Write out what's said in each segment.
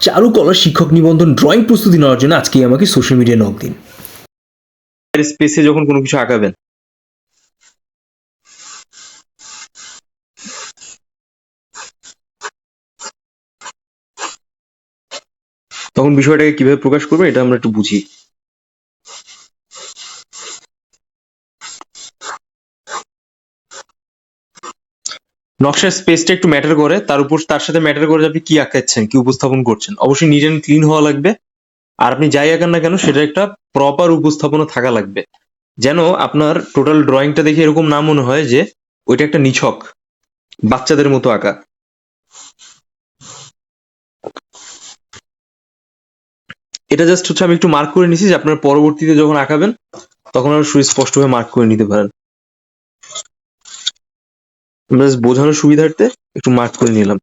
চারুকলা শিক্ষক নিবন্ধন ড্রয়িং প্রস্তুতি নেওয়ার জন্য আজকে আমাকে সোশ্যাল মিডিয়া নক দিন। স্পেসে যখন কোনো কিছু আঁকাবেন। তখন বিষয়টাকে কীভাবে প্রকাশ করবে এটা আমরা একটু বুঝি। নকশার স্পেসটা একটু ম্যাটার করে, তার উপর তার সাথে ম্যাটার করে আপনি কি আঁকাচ্ছেন কি উপস্থাপন করছেন। অবশ্যই অ্যান্ড ক্লিন হওয়া লাগবে। আর আপনি যাই আঁকান না কেন, সেটা একটা প্রপার উপস্থাপনা থাকা লাগবে। যেন আপনার টোটাল ড্রয়িংটা দেখে এরকম না মনে হয় যে ওইটা একটা নিছক, বাচ্চাদের মতো আঁকা। এটা জাস্ট হচ্ছে আমি একটু মার্ক করে নিছি যে আপনার পরবর্তীতে যখন আঁকাবেন, তখন আর সুস্পষ্টভাবে মার্ক করে নিতে পারেন। আমরা বোঝানোর সুবিধার্থে একটু মার্ক করে নিলাম।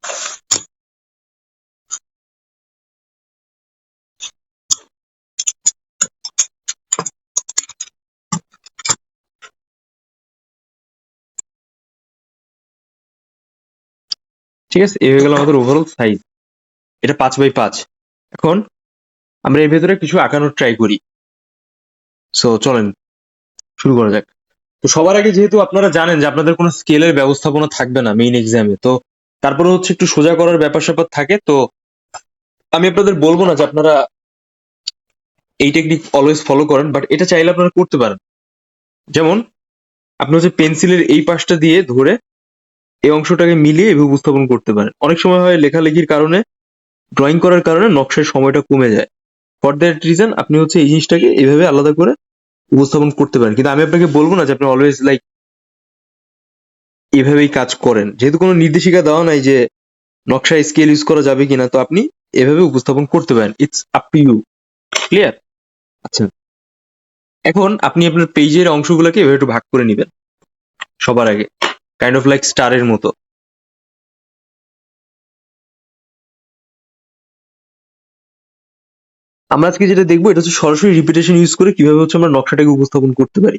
ঠিক আছে, এই হয়ে গেল আমাদের ওভারঅল সাইজ এটা পাঁচ বাই পাঁচ। এখন আমরা এর ভেতরে কিছু আঁকানোর ট্রাই করি। সো চলেন, শুরু করা যাক। তো সবার আগে যেহেতু আপনারা জানেন যে আপনাদের কোনো স্কেলের ব্যবস্থাপনা থাকবে না মেইন এক্সামে তো তারপরে হচ্ছে একটু সোজা করার ব্যাপার স্যাপার থাকে, তো আমি আপনাদের বলব না যে আপনারা এই টেকনিক অলওয়েজ ফলো করেন বাট এটা চাইলে আপনারা করতে পারেন। যেমন, আপনি হচ্ছে পেন্সিলের এই পাশটা দিয়ে ধরে এই অংশটাকে মিলিয়ে এভাবে উপস্থাপন করতে পারেন। অনেক সময় হয় লেখালেখির কারণে ড্রয়িং করার কারণে নকশার সময়টা কমে যায়। ফর দ্যাট রিজন আপনি হচ্ছে এই জিনিসটাকে এভাবে আলাদা করে উপস্থাপন করতে পারেন। কিন্তু আমি আপনাকে বলব না যে আপনি অলওয়েজ লাইক এভাবেই কাজ করেন। যেহেতু কোনো নির্দেশিকা দেওয়া নাই যে নকশা স্কেল ইউজ করা যাবে কিনা, তো আপনি এভাবে উপস্থাপন করতে পারেন। It's up to you clear আচ্ছা। এখন আপনি আপনার পেজের অংশগুলোকে এভাবে একটু ভাগ করে নেবেন। সবার আগে। কাইন্ড অফ লাইক স্টারের মতো। আমরা আজকে যেটা দেখব, এটা হচ্ছে সরাসরি রিপিটেশন ইউজ করে কীভাবে হচ্ছে আমরা নকশাটাকে উপস্থাপন করতে পারি।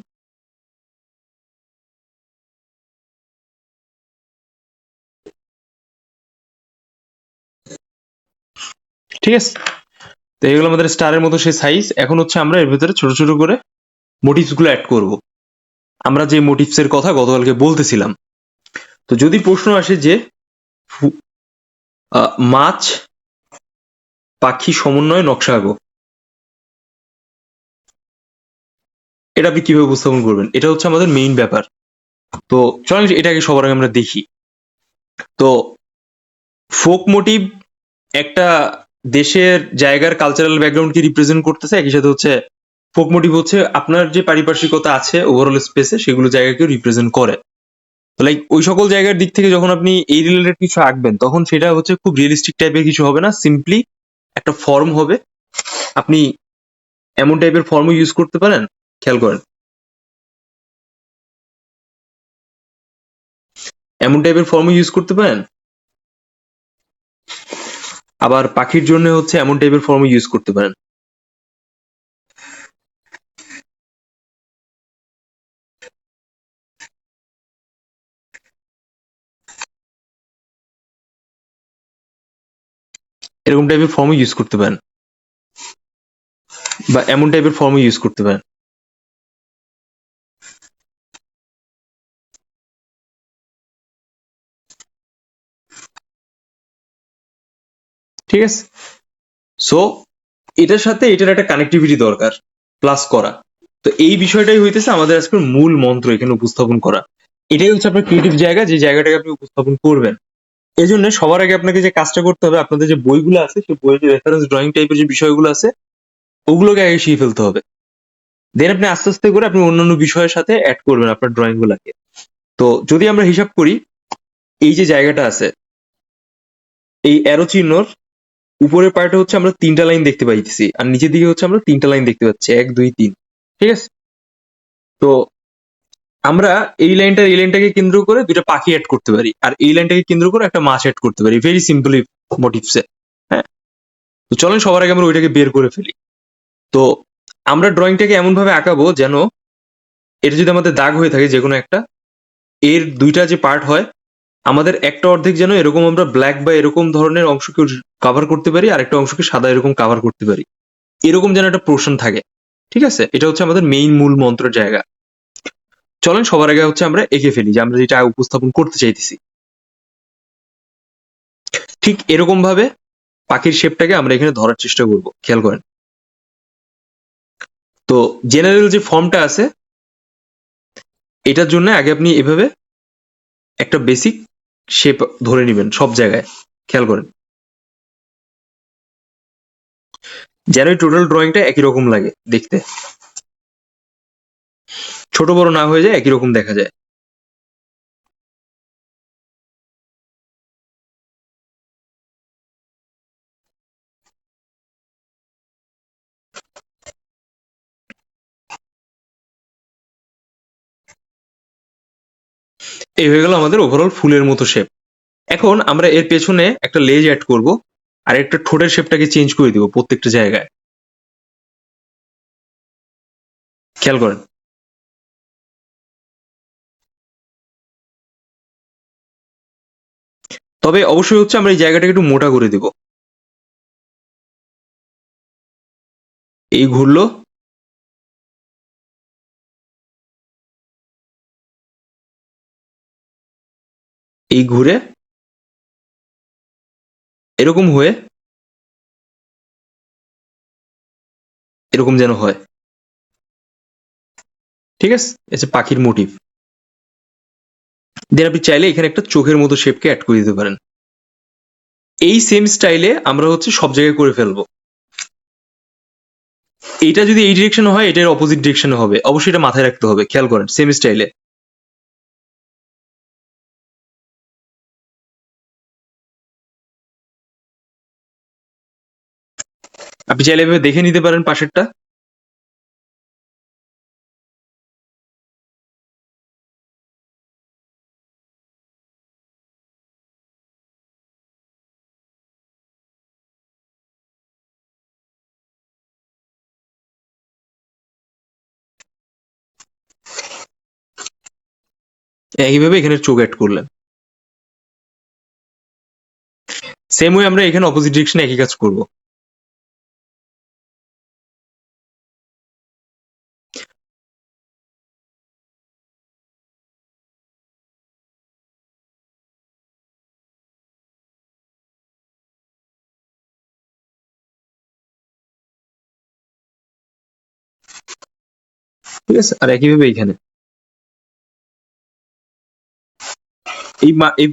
ঠিক আছে? তো এগুলো আমাদের স্টারের মতো সেই সাইজ এখন হচ্ছে আমরা এর ভেতরে ছোট ছোট করে মোটিভসগুলো অ্যাড করব। আমরা যে মোটিভস এর কথা গতকালকে বলতেছিলাম। তো যদি প্রশ্ন আসে যে মাছ পাখি সমন্বয়ে নকশা আঁকো। এটা আপনি কীভাবে উপস্থাপন করবেন? এটা হচ্ছে আমাদের মেইন ব্যাপার। তো চলেন এটাকে সবার আগে আমরা দেখি। তো ফোক মোটিভ একটা দেশের জায়গার কালচারাল ব্যাকগ্রাউন্ডকে রিপ্রেজেন্ট করতেছে, একই সাথে হচ্ছে ফোক মোটিভ হচ্ছে আপনার যে পারিপার্শ্বিকতা আছে ওভারঅল স্পেসে সেগুলো জায়গাকে রিপ্রেজেন্ট করে। লাইক ওই সকল জায়গার দিক থেকে যখন আপনি এই রিলেটেড কিছু আঁকবেন, তখন সেটা হচ্ছে খুব রিয়েলিস্টিক টাইপের কিছু হবে না। সিম্পলি একটা ফর্ম হবে। আপনি এমন টাইপের ফর্মও ইউজ করতে পারেন। খেয়াল করেন। এমন টাইপের ফর্মও ইউজ করতে পারেন। আবার পাখির জন্য হচ্ছে এমন টাইপের ফর্মও ইউজ করতে পারেন। এরকম টাইপের ফর্মও ইউজ করতে পারেন। বা এমন টাইপের ফর্মও ইউজ করতে পারেন। ঠিক আছে? সো এটার সাথে এটার একটা কানেক্টিভিটি দরকার প্লাস করা। তো এই বিষয়টাই হইতেছে আমাদের আজকের মূল মন্ত্র এখানে উপস্থাপন করা। এটাই হচ্ছে আপনার ক্রিয়েটিভ জায়গা, যে জায়গাটাকে আপনি উপস্থাপন করবেন। এই জন্য সবার আগে আপনাকে যে কাজটা করতে হবে, আপনাদের যে বইগুলো আছে, সেই বইয়ের যে রেফারেন্স ড্রয়িং টাইপের যে বিষয়গুলো আছে, ওগুলোকে আগে শিখে ফেলতে হবে। দেন আপনি আস্তে আস্তে করে আপনি অন্যান্য বিষয়ের সাথে অ্যাড করবেন আপনার ড্রয়িংগুলোকে তো যদি আমরা হিসাব করি, এই যে জায়গাটা আছে, এই অ্যারো চিহ্নর উপরের পার্টে হচ্ছে আমরা তিনটা লাইন দেখতে পাইতেছি, আর নিচের দিকে হচ্ছে আমরা তিনটা লাইন দেখতে পাচ্ছি, এক, দুই, তিন। ঠিক আছে? তো আমরা এই লাইনটা এই লাইনটাকে কেন্দ্র করে দুইটা পাখি অ্যাড করতে পারি। আর এই লাইনটাকে কেন্দ্র করে একটা মাছ অ্যাড করতে পারি। ভেরি সিম্পলি মোটিভসে হ্যাঁ? তো চলেন, সবার আগে আমরা ওইটাকে বের করে ফেলি। তো আমরা ড্রয়িংটাকে এমন ভাবে আঁকাবো যেন এটা যদি আমাদের দাগ হয়ে থাকে যে কোনো একটা, এর দুইটা যে পার্ট হয়, আমাদের একটা অর্ধেক যেন এরকম আমরা ব্ল্যাক বা এরকম ধরনের অংশকে কভার করতে পারি আর একটা অংশকে সাদা এরকম কভার করতে পারি। এরকম যেন একটা পোর্শন থাকে। ঠিক আছে? এটা হচ্ছে আমাদের মেইন মূল মন্ত্রের জায়গা। চলেন, সবার আগে হচ্ছে আমরা এঁকে ফেলি যে আমরা যেটা উপস্থাপন করতে চাইতেছি। ঠিক এরকম ভাবে পাখির শেপটাকে আমরা এখানে ধরার চেষ্টা করব, খেয়াল করেন। তো জেনারেল যে ফর্মটা আছে, এটার জন্য আগে আপনি এভাবে একটা বেসিক শেপ ধরে নেবেন সব জায়গায়, খেয়াল করেন। যেন টোটাল ড্রয়িংটা একই রকম লাগে দেখতে। ছোট বড় না হয়ে যায়, একই রকম দেখা যায়। এই হয়ে গেল আমাদের ওভারঅল ফুলের মতো শেপ এখন আমরা এর পেছনে একটা লেজ অ্যাড করব, আর একটা ঠোঁটের শেপটাকে চেঞ্জ করে দিব প্রত্যেকটা জায়গায়। খেয়াল করেন। তবে অবশ্যই হচ্ছে আমরা এই জায়গাটাকে একটু মোটা করে দিব। এই ঘুরলো। এই ঘুরে। এরকম হয়ে। এরকম যেন হয়। ঠিক আছে? এটা পাখির মোটিভ দেন আপনি চাইলে এখানে একটা চোখের মতো শেপকে অ্যাড করে দিতে পারেন। এই সেম স্টাইলে আমরা হচ্ছে সব জায়গায় করে ফেলব। এটা যদি এই ডিরেকশনে হয়, এটার অপোজিট ডিরেকশনে হবে। অবশ্যই এটা মাথায় রাখতে হবে, খেয়াল করেন সেম স্টাইলে আপনি চাইলে এভাবে দেখে নিতে পারেন পাশেরটা। একইভাবে এখানে চোখ অ্যাড করলেন। সেম ওয়ে আমরা এখানে অপোজিট ডিরেকশনে একই কাজ করব। ঠিক আছে? আর একইভাবে এইখানে এই এই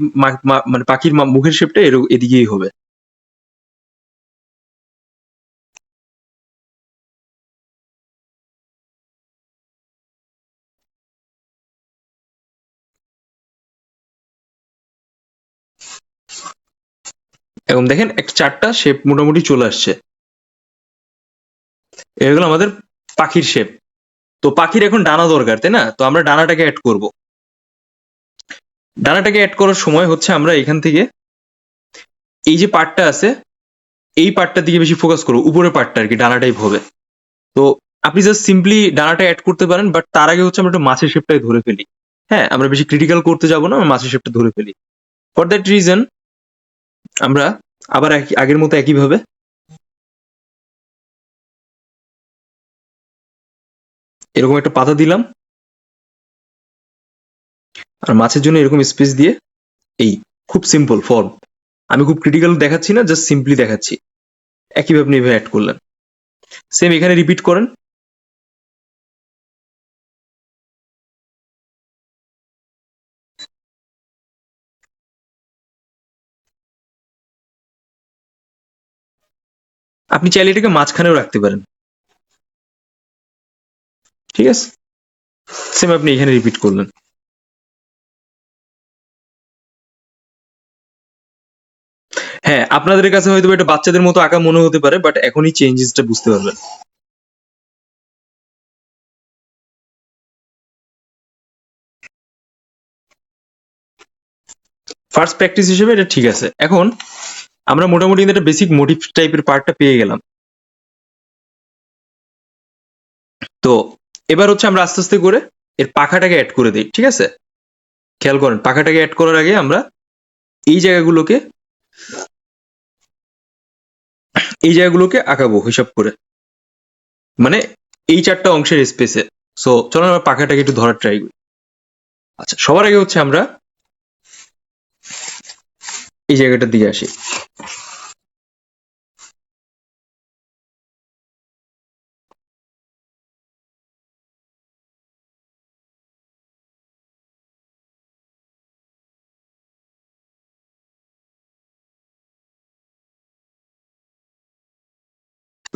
মানে পাখির মুখের শেপটা এর- এদিকেই হবে। এবং দেখেন, এক চারটা শেপ মোটামুটি চলে আসছে। এগুলো আমাদের পাখির শেপ তো পাখির এখন ডানা দরকার, তাই না? তো আমরা ডানাটাকে অ্যাড করব। ডানাটাকে অ্যাড করার সময় হচ্ছে আমরা এখান থেকে এই যে পার্টটা আছে, এই পার্টটার দিকে বেশি ফোকাস করব, উপরের পার্টটা আর কি ডানা টাইপ হবে। তো আপনি জাস্ট সিম্পলি ডানাটা অ্যাড করতে পারেন বাট তার আগে হচ্ছে আমরা একটু মাছের শেপটাই ধরে ফেলি। হ্যাঁ আমরা বেশি ক্রিটিক্যাল করতে যাব না মাছের শেপটা ধরে ফেলি। ফর দ্যাট রিজন আমরা আবার আগের মতো একইভাবে এরকম একটা পাতা দিলাম। আর মাছের জন্য এরকম স্পেস দিয়ে এই খুব সিম্পল ফর্ম আমি খুব ক্রিটিক্যাল দেখাচ্ছি না জাস্ট সিম্পলি দেখাচ্ছি। একইভাবে আপনি এভাবে অ্যাড করলেন। সেম এখানে রিপিট করেন। আপনি চাইলে এটাকে মাঝখানেও রাখতে পারেন। ঠিক আছে? সেম আপনি এখানে রিপিট করলেন। হ্যাঁ আপনাদের কাছে হয়তো এটা বাচ্চাদের মতো আঁকা মনে হতে পারে বাট এখনই চেঞ্জেসটা বুঝতে পারবেন। ফার্স্ট প্র্যাকটিস হিসেবে এটা ঠিক আছে। এখন আমরা মোটামুটি একটা বেসিক মোটিভ টাইপের পার্টটা পেয়ে গেলাম। তো এবার হচ্ছে আমরা আস্তে আস্তে করে এর পাখাটাকে অ্যাড করে দিই, ঠিক আছে? খেয়াল করেন, পাখাটাকে অ্যাড করার আগে আমরা এই জায়গাগুলোকে এই জায়গাগুলোকে আঁকাবো হিসাব করে। মানে এই চারটা অংশের স্পেসে সো চলো আমরা পাখাটাকে একটু ধরার ট্রাই করি। আচ্ছা সবার আগে হচ্ছে আমরা এই জায়গাটার দিকে আসি।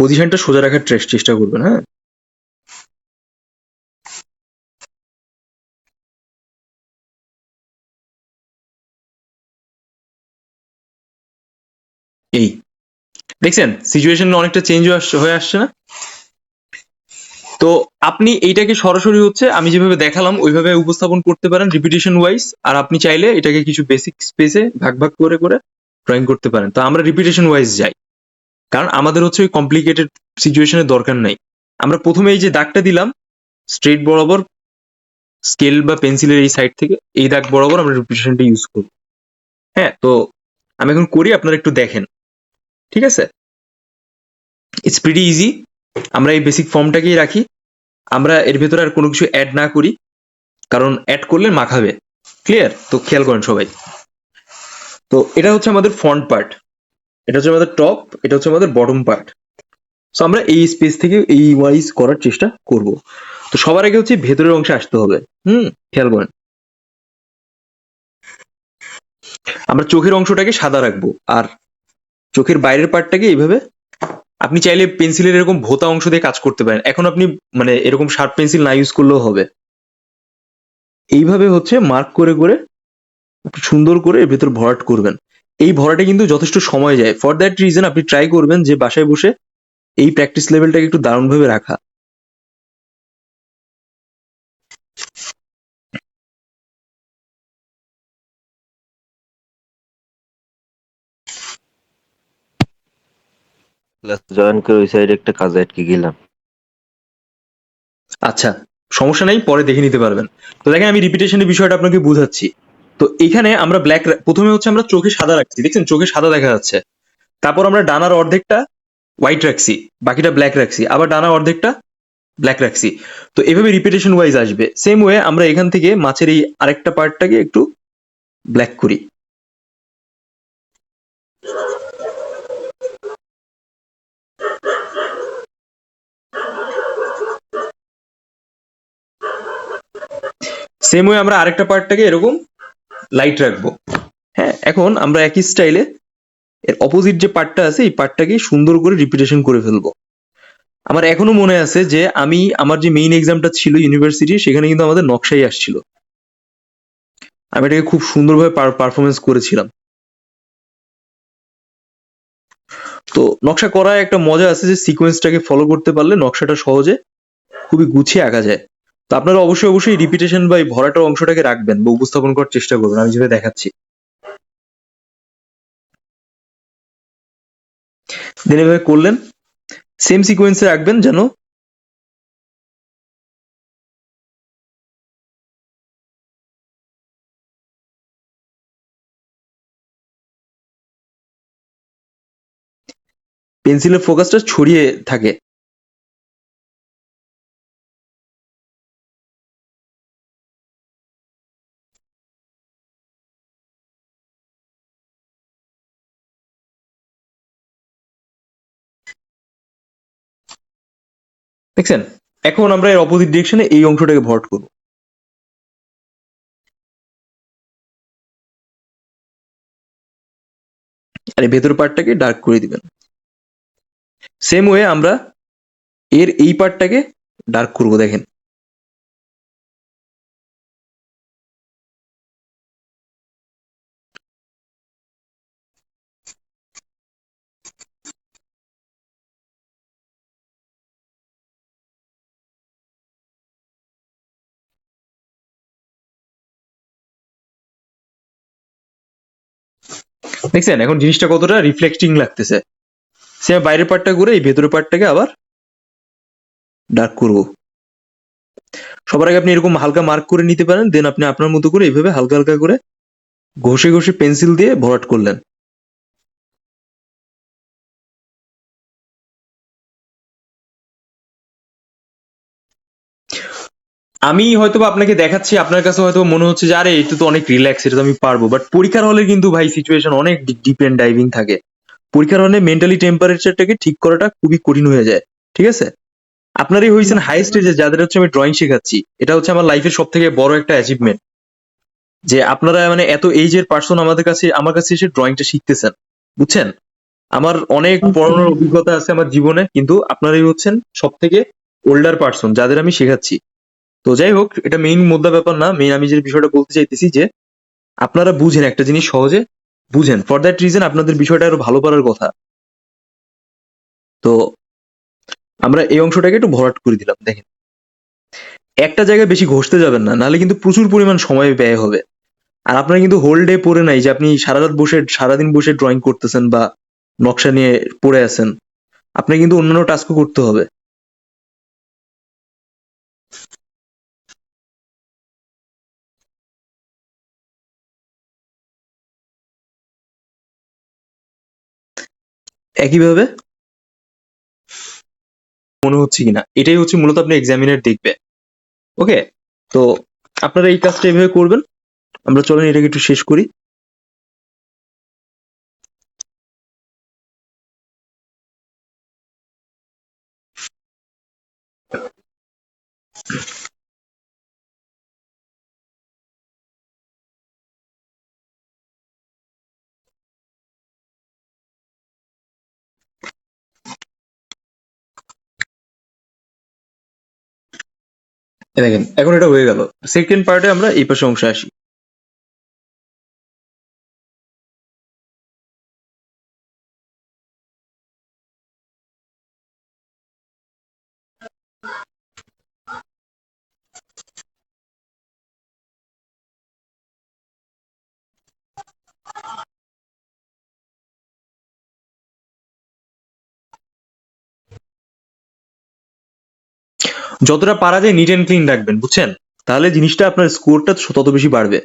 পজিশনটা সোজা রাখার চেষ্টা করবেন হ্যাঁ? এই। দেখছেন? সিচুয়েশন অনেকটা চেঞ্জ হয়ে আসছে না? তো আপনি এইটাকে সরাসরি হচ্ছে, আমি যেভাবে দেখালাম, ওইভাবে উপস্থাপন করতে পারেন রিপিটেশন ওয়াইজ আর আপনি চাইলে এটাকে কিছু বেসিক স্পেসে ভাগ ভাগ করে করে ড্রয়িং করতে পারেন। তো আমরা রিপিটেশন ওয়াইজ যাই। কারণ আমাদের হচ্ছে ওই কমপ্লিকেটেড সিচুয়েশনের দরকার নাই। আমরা প্রথমে এই যে দাগটা দিলাম স্ট্রেট বরাবর স্কেল বা পেন্সিলের এই সাইড থেকে, এই দাগ বরাবর আমরা রিপিটেশনটা ইউজ করব। হ্যাঁ তো আমি এখন করি, আপনারা একটু দেখেন। ঠিক আছে? ইটস প্রিটি ইজি আমরা এই বেসিক ফর্মটাকেই রাখি। আমরা এর ভেতরে আর কোনো কিছু অ্যাড না করি, কারণ অ্যাড করলে মাখাবে। ক্লিয়ার তো খেয়াল করেন সবাই। তো এটা হচ্ছে আমাদের ফ্রন্ট পার্ট এটা হচ্ছে আমাদের টপ এটা হচ্ছে আমাদের বটম পার্ট সো আমরা এই স্পেস থেকে এই ওয়াইজ করার চেষ্টা করব। তো সবার আগে হচ্ছে ভেতরের অংশে আসতে হবে। হুম, খেয়াল করেন। আমরা চোখের অংশটাকে সাদা রাখব, আর চোখের বাইরের পার্টটাকে এইভাবে। আপনি চাইলে পেন্সিলের এরকম ভোতা অংশ দিয়ে কাজ করতে পারেন। এখন আপনি মানে এরকম শার্প পেন্সিল না ইউজ করলেও হবে। এইভাবে হচ্ছে মার্ক করে করে, সুন্দর করে ভেতর ভরাট করবেন। এই ভরাটা কিন্তু যথেষ্ট সময় যায়। ফর দ্যাট রিজন আপনি ট্রাই করবেন যে বাসায় বসে এই প্র্যাকটিস লেভেলটাকে একটু দারুণভাবে রাখা। ক্লাস জয়েন করে ওই সাইডে একটা কাজে আটকে গেলাম। আচ্ছা সমস্যা নাই পরে দেখে নিতে পারবেন। তো দেখেন আমি রিপিটেশনের বিষয়টা আপনাকে বুঝাচ্ছি। তো এখানে আমরা ব্ল্যাক প্রথমে হচ্ছে আমরা চোখে সাদা রাখছি, দেখছেন? চোখে সাদা দেখা যাচ্ছে। তারপর আমরা ডানার অর্ধেকটা হোয়াইট রাখছি, বাকিটা ব্ল্যাক রাখছি। আবার ডানার অর্ধেকটা ব্ল্যাক রাখছি। তো এভাবে রিপিটেশন ওয়াইজ আসবে। সেম ওয়ে আমরা এখান থেকে মাছের এই আরেকটা পার্টটাকে একটু ব্ল্যাক করি। সেম ওয়ে আমরা আরেকটা পার্টটাকে এরকম লাইট রাখব। হ্যাঁ এখন আমরা একই স্টাইলে এর অপোজিট যে পার্টটা আছে, এই পার্টটাকে সুন্দর করে রিপিটেশন করে ফেলব। আমার এখনও মনে আছে যে আমি আমার যে মেইন এক্সামটা ছিল ইউনিভার্সিটি সেখানে কিন্তু আমাদের নকশাই আসছিল। আমি এটাকে খুব সুন্দরভাবে পারফরমেন্স করেছিলাম। তো নকশা করায় একটা মজা আছে যে সিকোয়েন্সটাকে ফলো করতে পারলে নকশাটা সহজে খুবই গুছিয়ে আঁকা যায়। তো আপনারা অবশ্যই অবশ্যই রিপিটেশন বা এই ভরাটার অংশটাকে রাখবেন বা উপস্থাপন করার চেষ্টা করবেন। আমি যেভাবে দেখাচ্ছি। দেন এভাবে করলেন। সেম সিকোয়েন্সে রাখবেন যেন পেন্সিলের ফোকাসটা ছড়িয়ে থাকে। দেখছেন? এখন আমরা এর অপোজিট ডিরেকশনে এই অংশটাকে ভর্ট করব। আর এই ভেতর পার্টটাকে ডার্ক করে দিবেন। সেম ওয়ে আমরা এর এই পার্টটাকে ডার্ক করব, দেখেন। দেখছেন? এখন জিনিসটা কতটা রিফ্লেক্টিং লাগতেছে। সে বাইরের পার্টটা ঘুরে এই ভেতরের পার্টটাকে আবার ডার্ক করব। সবার আগে আপনি এরকম হালকা মার্ক করে নিতে পারেন দেন আপনি আপনার মতো করে এইভাবে হালকা হালকা করে ঘষে ঘষে পেন্সিল দিয়ে ভরাট করলেন। আমি হয়তো আপনাকে দেখাচ্ছি আপনার কাছে হয়তো মনে হচ্ছে যে আরে এটা তো অনেক রিল্যাক্স এটা তো আমি পারব। বাট পরীক্ষার হলে কিন্তু ভাই সিচুয়েশন অনেক ডিপ এন্ড ডাইভিং থাকে। পরীক্ষার হলে মেন্টালি টেম্পারেচারটাকে ঠিক করাটা খুবই কঠিন হয়ে যায়। ঠিক আছে? আপনারই হয়েছেন হাই স্টেজে যাদের হচ্ছে আমি ড্রয়িং শেখাচ্ছি। এটা হচ্ছে আমার লাইফের সব থেকে বড় একটা অ্যাচিভমেন্ট যে আপনারা মানে এত এইজের পার্সন আমাদের কাছে আমার কাছে এসে ড্রয়িংটা শিখতেছেন। বুঝছেন? আমার অনেক পড়ানোর অভিজ্ঞতা আছে আমার জীবনে কিন্তু আপনারাই হচ্ছেন সব থেকে ওল্ডার পার্সন যাদের আমি শেখাচ্ছি। তো যাই হোক, এটা মেইন মুদ্রা ব্যাপার না। মেইন আমি যে বিষয়টা বলতে চাইতেছি যে, আপনারা বুঝেন একটা জিনিস সহজে। বুঝেন ফর দ্যাট রিজন আপনাদের বিষয়টা আরও ভালো করার কথা। তো আমরা এই অংশটাকে একটু ভরাট করে দিলাম, দেখেন। একটা জায়গায় বেশি ঘষতে যাবেন না, নাহলে কিন্তু প্রচুর পরিমাণ সময় ব্যয় হবে। আর আপনার কিন্তু হোল ডে পড়ে নাই যে আপনি সারা রাত বসে, সারাদিন বসে ড্রয়িং করতেছেন বা নকশা নিয়ে পড়ে আছেন। আপনি কিন্তু অন্যান্য টাস্কও করতে হবে। একইভাবে? মনে হচ্ছে কিনা? এটাই হচ্ছে মূলত আপনি এক্সামিনার দেখবে। ওকে তো আপনারা এই কাজটা এভাবে করবেন। আমরা চলেন এটাকে একটু শেষ করি। দেখেন এখন এটা হয়ে গেল। সেকেন্ড পার্টে আমরা এই পাশে অংশে আসি। যতটা পারা যায় নিট অ্যান্ড ক্লিন রাখবেন, বুঝছেন? তাহলে জিনিসটা আপনার স্কোরটা তত বেশি বাড়বে।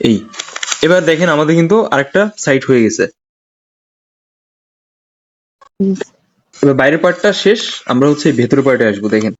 এই, এবার দেখেন আমাদের কিন্তু আরেকটা সাইট হয়ে গেছে। এবার বাইরের পার্টটা শেষ, আমরা হচ্ছে ভেতরের পার্টে আসব, দেখেন।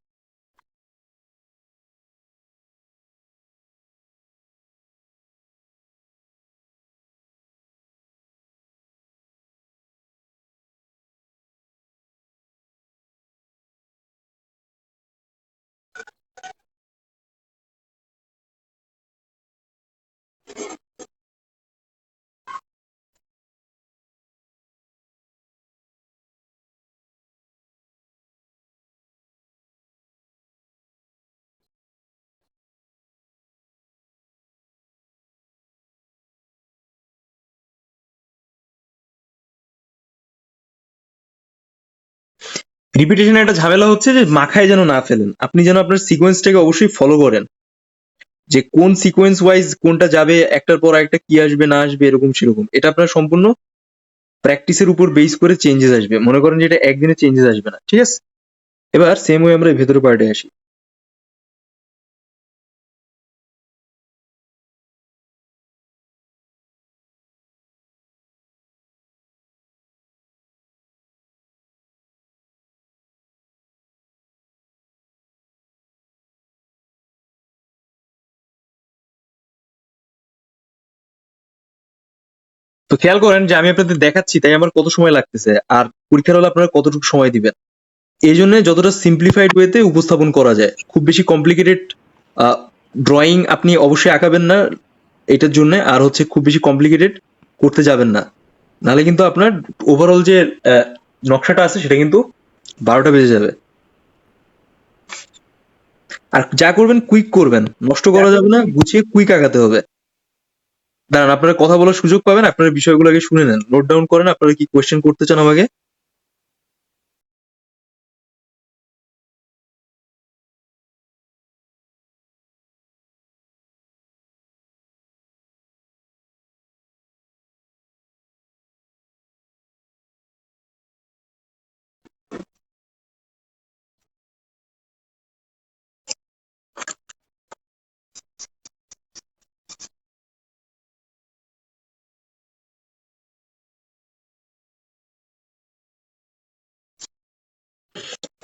রিপিটেশন একটা ঝামেলা হচ্ছে যে মাখায় যেন না ফেলেন। আপনি যেন আপনার সিকোয়েন্সটাকে অবশ্যই ফলো করেন। যে কোন সিকোয়েন্স ওয়াইজ কোনটা যাবে, একটার পর একটা কি আসবে, না আসবে, এরকম সেরকম। এটা আপনার সম্পূর্ণ প্র্যাকটিসের উপর বেস করে চেঞ্জেস আসবে। মনে করেন যে এটা একদিনে চেঞ্জেস আসবে না, ঠিক আছে? এবার সেম ওয়ে আমরা ভেতরে পার্টে আসি। তো খেয়াল করেন যে আমি আপনাদের দেখাচ্ছি, তাই আমার কত সময় লাগতেছে। আর পরীক্ষার হলে আপনারা কতটুকু সময় দিবেন। এই জন্য যতটা সিম্পলিফাইড ওয়েতে উপস্থাপন করা যায়। খুব বেশি কমপ্লিকেটেড ড্রয়িং আপনি অবশ্যই আঁকাবেন না, এটার জন্য। আর হচ্ছে খুব বেশি কমপ্লিকেটেড করতে যাবেন না। নাহলে কিন্তু আপনার ওভারঅল যে নকশাটা আছে, সেটা কিন্তু বারোটা বেজে যাবে। আর যা করবেন কুইক করবেন। নষ্ট করা যাবে না, গুছিয়ে কুইক আঁকাতে হবে। দাঁড়ান, আপনারা কথা বলার সুযোগ পাবেন, আপনারা বিষয়গুলো আগে শুনে নেন নোট ডাউন করেন, আপনারা কি কোয়েশ্চেন করতে চান আমাকে?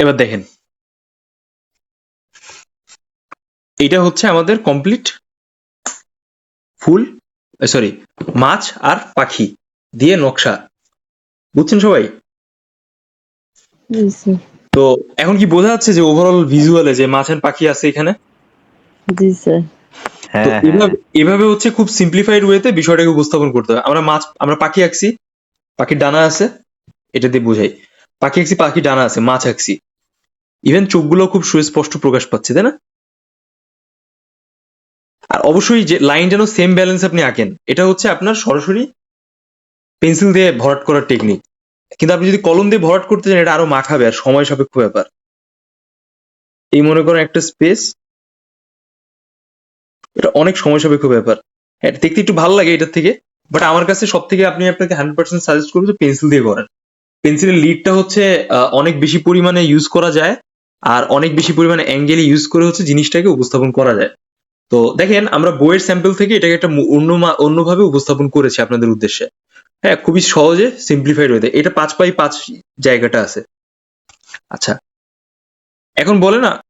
এবার দেখেন। এটা হচ্ছে আমাদের কমপ্লিট ফুল সরি মাছ আর পাখি দিয়ে নকশা। বুঝছেন সবাই? তো এখন কি বোঝা যাচ্ছে যে ওভারঅল ভিজুয়ালে যে মাছ আর পাখি আছে এখানে? জি স্যার। হ্যাঁ হ্যাঁ। এভাবে এভাবে হচ্ছে খুব সিম্পলিফাইড ওয়েতে বিষয়টাকে উপস্থাপন করতে হবে আমরা মাছ আমরা পাখি আঁকছি পাখির ডানা আছে এটা দিয়ে বোঝাই। পাখি আঁকছি পাখির ডানা আছে মাছ আঁকছি। ইভেন চোখগুলো খুব সুস্পষ্ট প্রকাশ পাচ্ছে, তাই না? আর অবশ্যই যে লাইন যেন সেম ব্যালেন্স আপনি আঁকেন, এটা হচ্ছে আপনার সরাসরি পেন্সিল দিয়ে ভরাট করার টেকনিক কিন্তু আপনি যদি কলম দিয়ে ভরাট করতে চান, এটা আরও মাখাবে, আর সময় সাপেক্ষ ব্যাপার। এই মনে করেন একটা স্পেস এটা অনেক সময় সাপেক্ষ ব্যাপার। হ্যাঁ দেখতে একটু ভালো লাগে এটার থেকে বাট আমার কাছে সব থেকে আপনি আপনাকে হান্ড্রেড পার্সেন্ট সাজেস্ট করব যে পেন্সিল দিয়ে করেন পেন্সিলের লিডটা হচ্ছে অনেক বেশি পরিমাণে ইউজ করা যায় আর অনেক বেশি পরিমাণে অ্যাঙ্গেল ইউজ করে হচ্ছে জিনিসটাকে উপস্থাপন করা যায়। তো দেখেন, আমরা বইয়ের স্যাম্পল থেকে এটাকে একটা অন্য অন্যভাবে উপস্থাপন করেছি আপনাদের উদ্দেশ্যে। হ্যাঁ খুবই সহজে সিম্পলিফাইড হয়ে এটা পাঁচ পাই পাঁচ জায়গাটা আছে। আচ্ছা। এখন বলে না